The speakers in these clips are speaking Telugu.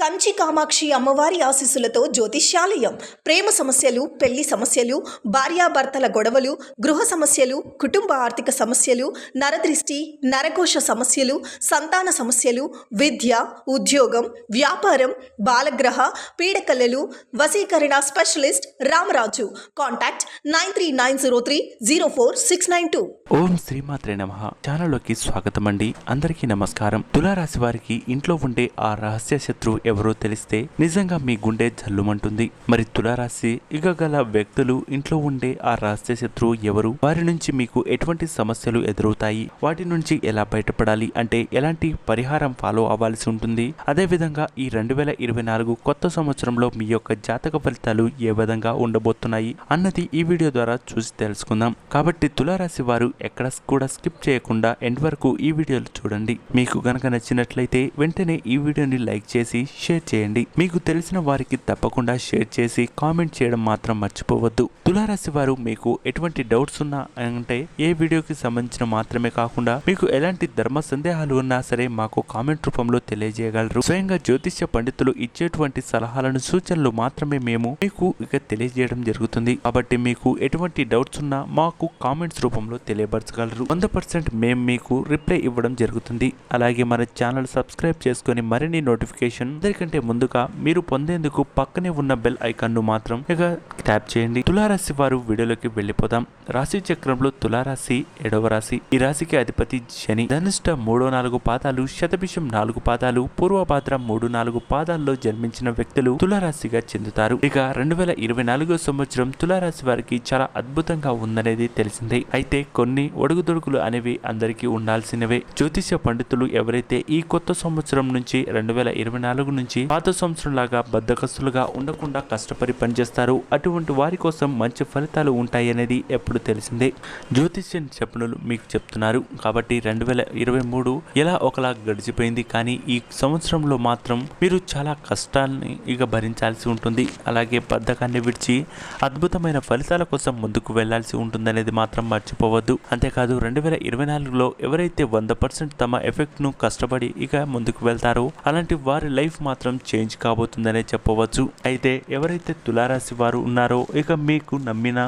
కంచి కామాక్షి అమ్మవారి ఆశీస్సులతో జ్యోతిష్యాలయం. ప్రేమ సమస్యలు పెళ్ళి సమస్యలు భార్యాభర్తల గొడవలు గృహ సమస్యలు కుటుంబ ఆర్థిక సమస్యలు నరదృష్టి నరకోశ సమస్యలు సంతాన సమస్యలు విద్య ఉద్యోగం వ్యాపారం బాలగ్రహ పీడకలలు వసీకరణ specialist Ramaraju. Contact nine three nine zero three zero four six nine two. ఓం శ్రీమాత్రే నమ. ఛానల్లోకి స్వాగతం అండి. అందరికీ నమస్కారం. తులారాశి వారికి ఇంట్లో ఉండే ఆ రహస్య శత్రువు ఎవరో తెలిస్తే నిజంగా మీ గుండె జల్లుమంటుంది. మరి తులారాశి ఇక గల వ్యక్తులు ఇంట్లో ఉండే ఆ రహస్య శత్రువు ఎవరు? వారి నుంచి మీకు ఎటువంటి సమస్యలు ఎదురవుతాయి? వాటి నుంచి ఎలా బయటపడాలి? అంటే ఎలాంటి పరిహారం ఫాలో అవ్వాల్సి ఉంటుంది? అదేవిధంగా ఈ రెండు వేల ఇరవై నాలుగు కొత్త సంవత్సరంలో మీ యొక్క జాతక ఫలితాలు ఏ విధంగా ఉండబోతున్నాయి అన్నది ఈ వీడియో ద్వారా చూసి తెలుసుకుందాం. కాబట్టి తులారాశి వారు ఎక్కడ కూడా స్కిప్ చేయకుండా ఎండ్ వరకు ఈ వీడియోలు చూడండి. మీకు గనక నచ్చినట్లయితే వెంటనే ఈ వీడియోని లైక్ చేసి షేర్ చేయండి. మీకు తెలిసిన వారికి తప్పకుండా షేర్ చేసి కామెంట్ చేయడం మాత్రం మర్చిపోవద్దు. తులారాశి వారు మీకు ఎటువంటి డౌట్స్ ఉన్నా అంటే ఏ వీడియోకి సంబంధించిన మాత్రమే కాకుండా మీకు ఎలాంటి ధర్మ సందేహాలు ఉన్నా సరే మాకు కామెంట్ రూపంలో తెలియజేయగలరు. స్వయంగా జ్యోతిష్య పండితులు ఇచ్చేటువంటి సలహాలను సూచనలు మాత్రమే మేము మీకు ఇక తెలియజేయడం జరుగుతుంది. కాబట్టి మీకు ఎటువంటి డౌట్స్ ఉన్నా మాకు కామెంట్స్ రూపంలో తెలియపరచగలరు. వంద పర్సెంట్ మేము మీకు రిప్లై ఇవ్వడం జరుగుతుంది. అలాగే మన ఛానల్ సబ్స్క్రైబ్ చేసుకొని మరిన్ని నోటిఫికేషన్ అందరికంటే ముందుగా మీరు పొందేందుకు పక్కనే ఉన్న బెల్ ఐకాన్ను మాత్రం ఇక ట్యాప్ చేయండి. తులారాశి వారు వీడియోలోకి వెళ్ళిపోదాం. రాశి చక్రంలో తులారాశి ఏడవ రాశి. ఈ రాశికి అధిపతి శని. ధనిష్ట మూడో నాలుగు పాదాలు శతభిషం నాలుగు పాదాలు పూర్వభాద్ర మూడు నాలుగు పాదాల్లో జన్మించిన వ్యక్తులు తులారాశిగా చెందుతారు. ఇక రెండు వేల ఇరవై నాలుగో సంవత్సరం తులారాశి వారికి చాలా అద్భుతంగా ఉందనేది తెలిసిందే. అయితే కొన్ని ఒడుగుదొడుకులు అనేవి అందరికీ ఉండాల్సినవే. జ్యోతిష పండితులు ఎవరైతే ఈ కొత్త సంవత్సరం నుంచి రెండు వేల ఇరవై నాలుగు నుంచి పాత సంవత్సరం లాగా బద్దకస్తులుగా ఉండకుండా కష్టపడి పనిచేస్తారు. అటువంటి వారి కోసం మంచి ఫలితాలు ఉంటాయి అనేది ఎప్పుడు తెలిసిందే. జ్యోతిష్యం చెప్పనులు మీకు చెప్తున్నారు. కాబట్టి రెండు వేల ఇరవై మూడు ఎలా ఒకలా గడిచిపోయింది. కానీ ఈ సంవత్సరంలో మాత్రం మీరు చాలా కష్టాన్ని ఇక భరించాల్సి ఉంటుంది. అలాగే బద్ధకాన్ని విడిచి అద్భుతమైన ఫలితాల కోసం ముందుకు వెళ్ళాల్సి ఉంటుందనేది మాత్రం మర్చిపోవద్దు. అంతేకాదు రెండు వేల ఇరవై నాలుగులో ఎవరైతే వంద పర్సెంట్ తమ ఎఫెక్ట్ను కష్టపడి ఇక ముందుకు వెళ్తారో అలాంటి వారి లైఫ్ మాత్రం చేంజ్ కాబోతుందనే చెప్పవచ్చు. అయితే ఎవరైతే తులారాశి వారు ఉన్నారో ఇక మీకు నమ్మిన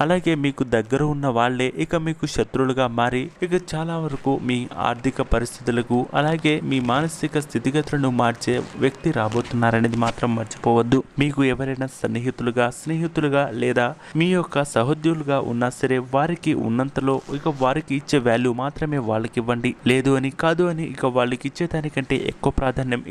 అలాగే మీకు దగ్గర ఉన్న వాళ్ళే ఇక మీకు శత్రువులుగా మారి ఇక చాలా వరకు మీ ఆర్థిక పరిస్థితులకు అలాగే మీ మానసిక స్థితిగతులను మార్చే వ్యక్తి రాబోతున్నారనేది మాత్రం మర్చిపోవద్దు. మీకు ఎవరైనా సన్నిహితులుగా స్నేహితులుగా లేదా మీ యొక్క సహోద్యోగులుగా ఉన్నా సరే వారికి ఉన్నంతలో ఇక వారికి ఇచ్చే వాల్యూ మాత్రమే వాళ్ళకి ఇవ్వండి లేదు అని కాదు అని ఇక వాళ్ళకి ఇచ్చేదానికంటే ఎక్కువ ప్రాధాన్యం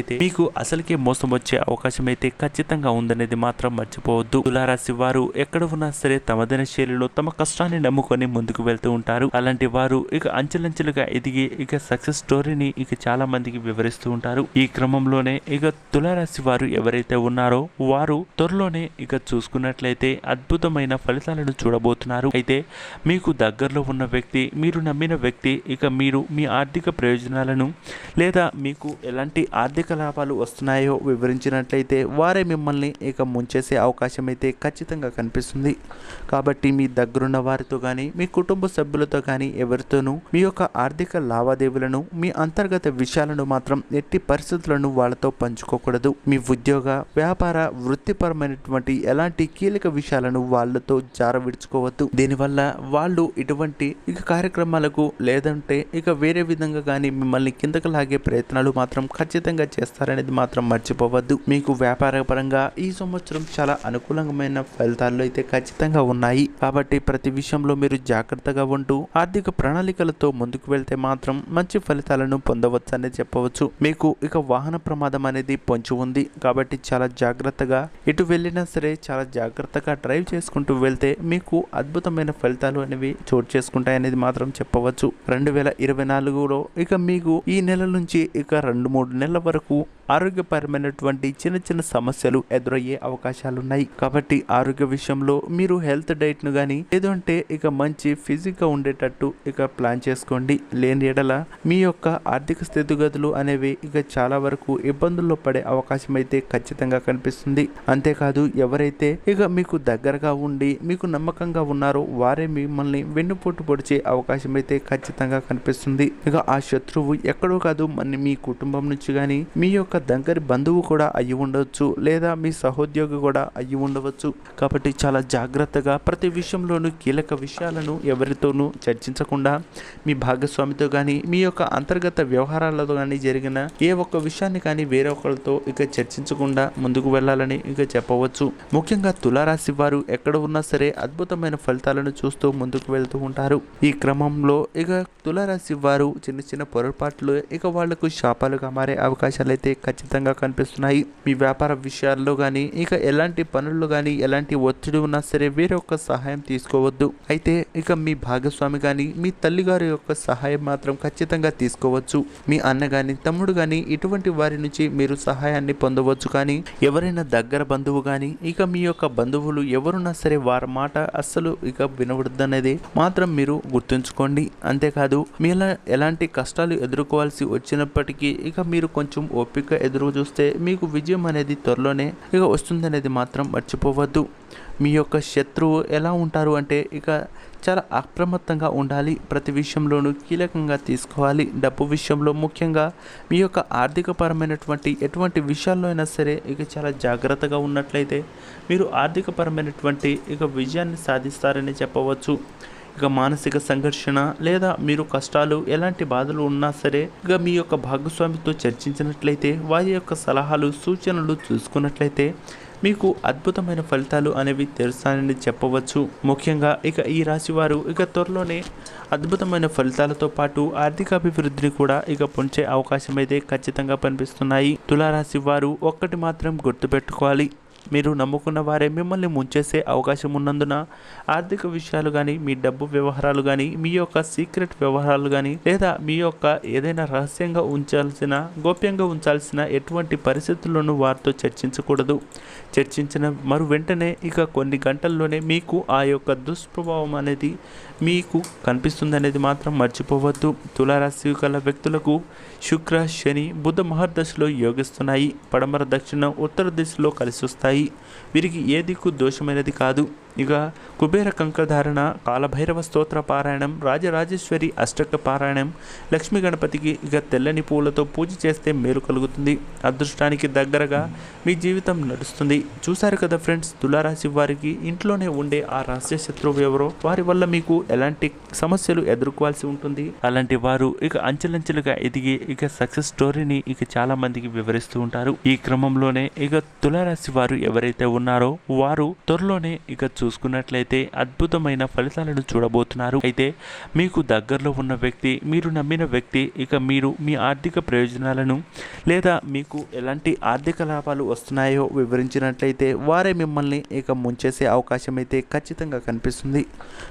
చేసినట్లయితే మీకు అసలుకే మోసం వచ్చే అవకాశం అయితే ఖచ్చితంగా ఉందనేది మాత్రం మర్చిపోవద్దు. తులారాశి వారు ఎక్కడ ఉన్నా సరే తమదైన శైలిలో తమ కష్టాన్ని నమ్ముకొని ముందుకు వెళ్తూ ఉంటారు. అలాంటి వారు ఇక అంచెలంచెలుగా ఎదిగి ఇక సక్సెస్ స్టోరీని ఇక చాలా మందికి వివరిస్తూ ఉంటారు. ఈ క్రమంలోనే ఇక తులారాశి వారు ఎవరైతే ఉన్నారో వారు త్వరలోనే ఇక చూసుకున్నట్లయితే అద్భుతమైన ఫలితాలను చూడబోతున్నారు. అయితే మీకు దగ్గరలో ఉన్న వ్యక్తి మీరు నమ్మిన వ్యక్తి ఇక మీరు మీ ఆర్థిక ప్రయోజనాలను లేదా మీకు ఎలాంటి ఆర్థిక లాభాలు వస్తున్నాయో వివరించినట్లయితే వారే మిమ్మల్ని ఇక ముంచేసే అవకాశం అయితే ఖచ్చితంగా కనిపిస్తుంది. కాబట్టి మీ దగ్గరున్న వారితో కానీ మీ కుటుంబ సభ్యులతో కానీ ఎవరితోనూ మీ యొక్క ఆర్థిక లావాదేవీలను మీ అంతర్గత విషయాలను మాత్రం ఎట్టి పరిస్థితులను వాళ్ళతో పంచుకోకూడదు. మీ ఉద్యోగ వ్యాపార వృత్తిపరమైనటువంటి ఎలాంటి కీలక విషయాలను వాళ్ళతో జార విడుచుకోవద్దు దీనివల్ల వాళ్ళు ఇటువంటి ఇక కార్యక్రమాలకు లేదంటే ఇక వేరే విధంగా కానీ మిమ్మల్ని కిందకు లాగే ప్రయత్నాలు మాత్రం ఖచ్చితంగా చేస్తారనేది మాత్రం మర్చిపోవద్దు. మీకు వ్యాపార పరంగా ఈ సంవత్సరం చాలా అనుకూలమైన ఫలితాలు అయితే ఖచ్చితంగా ఉన్నాయి. కాబట్టి ప్రతి విషయంలో మీరు జాగ్రత్తగా ఉంటూ ఆర్థిక ప్రణాళికలతో ముందుకు వెళ్తే మాత్రం మంచి ఫలితాలను పొందవచ్చు అనేది చెప్పవచ్చు. మీకు ఇక వాహన ప్రమాదం అనేది పొంచి ఉంది. కాబట్టి చాలా జాగ్రత్తగా ఎటు వెళ్ళినా సరే చాలా జాగ్రత్తగా డ్రైవ్ చేసుకుంటూ వెళ్తే మీకు అద్భుతమైన ఫలితాలు అనేవి చోటు చేసుకుంటాయి అనేది మాత్రం చెప్పవచ్చు. రెండు వేల ఇరవై నాలుగులో ఇక మీకు ఈ నెల నుంచి ఇక రెండు మూడు నెలల వరకు beaucoup. ఆరోగ్యపరమైనటువంటి చిన్న చిన్న సమస్యలు ఎదురయ్యే అవకాశాలు ఉన్నాయి కాబట్టి ఆరోగ్య విషయంలో మీరు హెల్త్ డైట్ను కానీ లేదంటే ఇక మంచి ఫిజిక్గా ఉండేటట్టు ఇక ప్లాన్ చేసుకోండి. లేని ఎడల మీ యొక్క ఆర్థిక స్థితిగతులు అనేవి ఇక చాలా వరకు ఇబ్బందుల్లో పడే అవకాశం అయితే ఖచ్చితంగా కనిపిస్తుంది. అంతేకాదు ఎవరైతే ఇక మీకు దగ్గరగా ఉండి మీకు నమ్మకంగా ఉన్నారో వారే మిమ్మల్ని వెన్నుపోటు పొడిచే అవకాశం అయితే ఖచ్చితంగా కనిపిస్తుంది. ఇక ఆ శత్రువు ఎక్కడో కాదు మన మీ కుటుంబం నుంచి కానీ మీ యొక్క దగ్గరి బంధువు కూడా అయ్యి ఉండవచ్చు లేదా మీ సహోద్యోగి కూడా అయ్యి ఉండవచ్చు. కాబట్టి చాలా జాగ్రత్తగా ప్రతి విషయంలోనూ కీలక విషయాలను ఎవరితోనూ చర్చించకుండా మీ భాగస్వామితో కానీ మీ యొక్క అంతర్గత వ్యవహారాలతో కానీ జరిగిన ఏ ఒక్క విషయాన్ని కానీ వేరే ఒకరితో ఇక చర్చించకుండా ముందుకు వెళ్ళాలని ఇక చెప్పవచ్చు. ముఖ్యంగా తులారాశి వారు ఎక్కడ ఉన్నా సరే అద్భుతమైన ఫలితాలను చూస్తూ ముందుకు వెళ్తూ ఉంటారు. ఈ క్రమంలో ఇక తులారాశి వారు చిన్న చిన్న పొరపాట్లు ఇక వాళ్ళకు శాపాలుగా మారే అవకాశాలు అయితే ఖచ్చితంగా కనిపిస్తున్నాయి. మీ వ్యాపార విషయాల్లో కానీ ఇక ఎలాంటి పనుల్లో కానీ ఎలాంటి ఒత్తిడి ఉన్నా సరే వేరే ఒక్క సహాయం తీసుకోవద్దు. అయితే ఇక మీ భాగస్వామి కానీ మీ తల్లిగారి యొక్క సహాయం మాత్రం ఖచ్చితంగా తీసుకోవచ్చు. మీ అన్న కానీ తమ్ముడు కానీ ఇటువంటి వారి నుంచి మీరు సహాయాన్ని పొందవచ్చు. కానీ ఎవరైనా దగ్గర బంధువు కానీ ఇక మీ యొక్క బంధువులు ఎవరున్నా సరే వారి మాట అస్సలు ఇక వినబడద్దనేది మాత్రం మీరు గుర్తుంచుకోండి. అంతేకాదు మీలా ఎలాంటి కష్టాలు ఎదుర్కోవాల్సి వచ్చినప్పటికీ ఇక మీరు కొంచెం ఓపిక ఎదురు చూస్తే మీకు విజయం అనేది త్వరలోనే ఇక వస్తుందనేది మాత్రం మర్చిపోవద్దు. మీ యొక్క శత్రువు ఎలా ఉంటారు అంటే ఇక చాలా అప్రమత్తంగా ఉండాలి ప్రతి విషయంలోనూ కీలకంగా తీసుకోవాలి. డబ్బు విషయంలో ముఖ్యంగా మీ యొక్క ఆర్థికపరమైనటువంటి ఎటువంటి విషయాల్లో అయినా సరే ఇక చాలా జాగ్రత్తగా ఉన్నట్లయితే మీరు ఆర్థికపరమైనటువంటి ఇక విజయాన్ని సాధిస్తారని చెప్పవచ్చు. ఇక మానసిక సంఘర్షణ లేదా మీరు కష్టాలు ఎలాంటి బాధలు ఉన్నా సరే ఇక మీ యొక్క భాగస్వామితో చర్చించినట్లయితే వారి యొక్క సలహాలు సూచనలు చూసుకున్నట్లయితే మీకు అద్భుతమైన ఫలితాలు అనేవి తెలుస్తాయని చెప్పవచ్చు. ముఖ్యంగా ఇక ఈ రాశి వారు ఇక త్వరలోనే అద్భుతమైన ఫలితాలతో పాటు ఆర్థిక అభివృద్ధిని కూడా ఇక పొంచే అవకాశం అయితే ఖచ్చితంగా కనిపిస్తున్నాయి. తులారాశి వారు ఒక్కటి మాత్రం గుర్తుపెట్టుకోవాలి. మీరు నమ్ముకున్న వారే మిమ్మల్ని ముంచేసే అవకాశం ఉన్నందున ఆర్థిక విషయాలు కానీ మీ డబ్బు వ్యవహారాలు కానీ మీ యొక్క సీక్రెట్ వ్యవహారాలు కానీ లేదా మీ యొక్క ఏదైనా రహస్యంగా ఉంచాల్సిన గోప్యంగా ఉంచాల్సిన ఎటువంటి పరిస్థితుల్లోనూ వారితో చర్చించకూడదు. చర్చించిన మరు వెంటనే ఇక కొన్ని గంటల్లోనే మీకు ఆ యొక్క దుష్ప్రభావం అనేది మీకు కనిపిస్తుంది అనేది మాత్రం మర్చిపోవద్దు. తులారాశి గల వ్యక్తులకు శుక్ర శని బుధ మహర్దశలో యోగిస్తున్నాయి. పడమర దక్షిణ ఉత్తర దిశలో కలిసి వస్తాయి వీరికి ఏ దిక్కు దోషమైనది కాదు. ఇక కుబేర కంకధారణ కాలభైరవ స్తోత్ర పారాయణం రాజరాజేశ్వరి అష్టక పారాయణం లక్ష్మీ గణపతికి ఇక తెల్లని పూలతో పూజ చేస్తే మేలు కలుగుతుంది. అదృష్టానికి దగ్గరగా మీ జీవితం నడుస్తుంది. చూశారు కదా ఫ్రెండ్స్ తులారాశి వారికి ఇంట్లోనే ఉండే ఆ రహస్య శత్రువు ఎవరో వారి వల్ల మీకు ఎలాంటి సమస్యలు ఎదుర్కోవాల్సి ఉంటుంది? అలాంటి వారు ఇక అంచెలంచెలుగా ఎదిగి ఇక సక్సెస్ స్టోరీని ఇక చాలా మందికి వివరిస్తూ ఉంటారు. ఈ క్రమంలోనే ఇక తులారాశి వారు ఎవరైతే ఉన్నారో వారు త్వరలోనే ఇక చూసుకున్నట్లయితే అద్భుతమైన ఫలితాలను చూడబోతున్నారు. అయితే మీకు దగ్గరలో ఉన్న వ్యక్తి మీరు నమ్మిన వ్యక్తి ఇక మీరు మీ ఆర్థిక ప్రయోజనాలను లేదా మీకు ఎలాంటి ఆర్థిక లాభాలు వస్తున్నాయో వివరించినట్లయితే వారే మిమ్మల్ని ఇక ముంచేసే అవకాశం అయితే ఖచ్చితంగా కనిపిస్తుంది.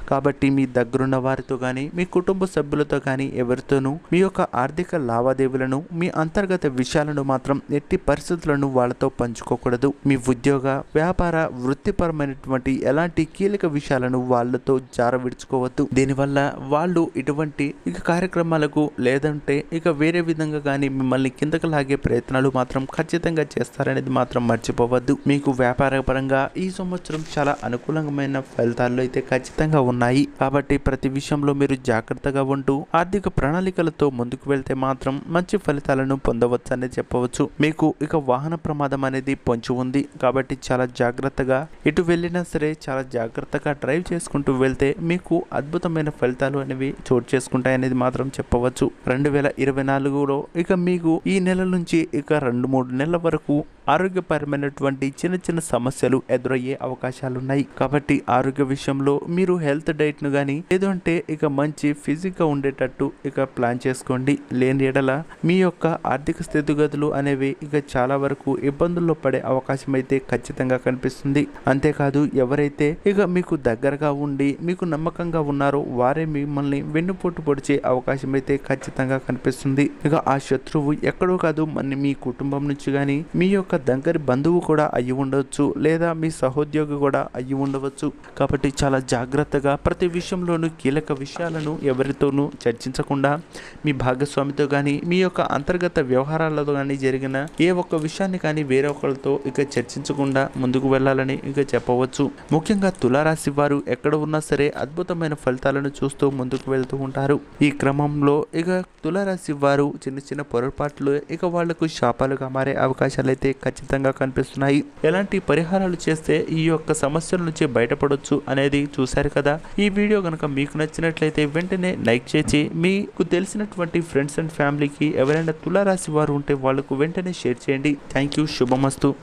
కాబట్టి మీ దగ్గరున్న వారితో కానీ మీ కుటుంబ సభ్యులతో కానీ ఎవరితోనూ మీ యొక్క ఆర్థిక లావాదేవీలను మీ అంతర్గత విషయాలను మాత్రం ఎట్టి పరిస్థితులను వాళ్ళతో పంచుకోకూడదు. మీ ఉద్యోగ వ్యాపార వృత్తిపరమైనటువంటి అలాంటి కీలక విషయాలను వాళ్ళతో జార విడుచుకోవద్దు దీనివల్ల వాళ్ళు ఇటువంటి ఇక కార్యక్రమాలకు లేదంటే ఇక వేరే విధంగా కానీ మిమ్మల్ని కిందకు లాగే ప్రయత్నాలు మాత్రం ఖచ్చితంగా చేస్తారనేది మాత్రం మర్చిపోవద్దు. మీకు వ్యాపార పరంగా ఈ సంవత్సరం చాలా అనుకూలమైన ఫలితాలు అయితే ఖచ్చితంగా ఉన్నాయి. కాబట్టి ప్రతి విషయంలో మీరు జాగ్రత్తగా ఉంటూ ఆర్థిక ప్రణాళికలతో ముందుకు వెళ్తే మాత్రం మంచి ఫలితాలను పొందవచ్చు అనేది చెప్పవచ్చు. మీకు ఇక వాహన ప్రమాదం అనేది పొంచి ఉంది. కాబట్టి చాలా జాగ్రత్తగా ఇటు వెళ్ళినా సరే చాలా జాగ్రత్తగా డ్రైవ్ చేసుకుంటూ వెళ్తే మీకు అద్భుతమైన ఫలితాలు అనేవి చోటు చేసుకుంటాయనేది మాత్రం చెప్పవచ్చు. రెండు వేల ఇరవై నాలుగులో ఇక మీకు ఈ నెల నుంచి ఇక రెండు మూడు నెలల వరకు ఆరోగ్యపరమైనటువంటి చిన్న చిన్న సమస్యలు ఎదురయ్యే అవకాశాలు ఉన్నాయి కాబట్టి ఆరోగ్య విషయంలో మీరు హెల్త్ డైట్ను కానీ లేదంటే ఇక మంచి ఫిజిక్గా ఉండేటట్టు ఇక ప్లాన్ చేసుకోండి. లేని ఎడల మీ యొక్క ఆర్థిక స్థితిగతులు అనేవి ఇక చాలా వరకు ఇబ్బందుల్లో పడే అవకాశం అయితే ఖచ్చితంగా కనిపిస్తుంది. అంతేకాదు ఎవరైతే ఇక మీకు దగ్గరగా ఉండి మీకు నమ్మకంగా ఉన్నారో వారే మిమ్మల్ని వెన్నుపోటు పొడిచే అవకాశం అయితే ఖచ్చితంగా కనిపిస్తుంది. ఇక ఆ శత్రువు ఎక్కడో కాదు మన మీ కుటుంబం నుంచి కానీ మీ యొక్క దగ్గరి బంధువు కూడా అయ్యి ఉండవచ్చు లేదా మీ సహోద్యోగి కూడా అయ్యి ఉండవచ్చు. కాబట్టి చాలా జాగ్రత్తగా ప్రతి విషయంలోనూ కీలక విషయాలను ఎవరితోనూ చర్చించకుండా మీ భాగస్వామితో కానీ మీ యొక్క అంతర్గత వ్యవహారాలతో కానీ జరిగిన ఏ ఒక్క విషయాన్ని కానీ వేరే ఒకరితో ఇక చర్చించకుండా ముందుకు వెళ్ళాలని ఇక చెప్పవచ్చు. ముఖ్యంగా ముఖ్యంగా తులారాశి వారు ఎక్కడ ఉన్నా సరే అద్భుతమైన ఫలితాలను చూస్తూ ముందుకు వెళ్తూ ఉంటారు. ఈ క్రమంలో ఇక తులారాశి వారు చిన్న చిన్న పొరపాట్లు ఇక వాళ్ళకు శాపాలుగా మారే అవకాశాలు అయితే ఖచ్చితంగా కనిపిస్తున్నాయి. ఎలాంటి పరిహారాలు చేస్తే ఈ యొక్క సమస్యల నుంచి బయటపడవచ్చు అనేది చూశారు కదా? ఈ వీడియో కనుక మీకు నచ్చినట్లయితే వెంటనే లైక్ చేసి మీకు తెలిసినటువంటి ఫ్రెండ్స్ అండ్ ఫ్యామిలీకి ఎవరైనా తులారాశి వారు ఉంటే వాళ్ళకు వెంటనే షేర్ చేయండి. Thank you. శుభమస్తు.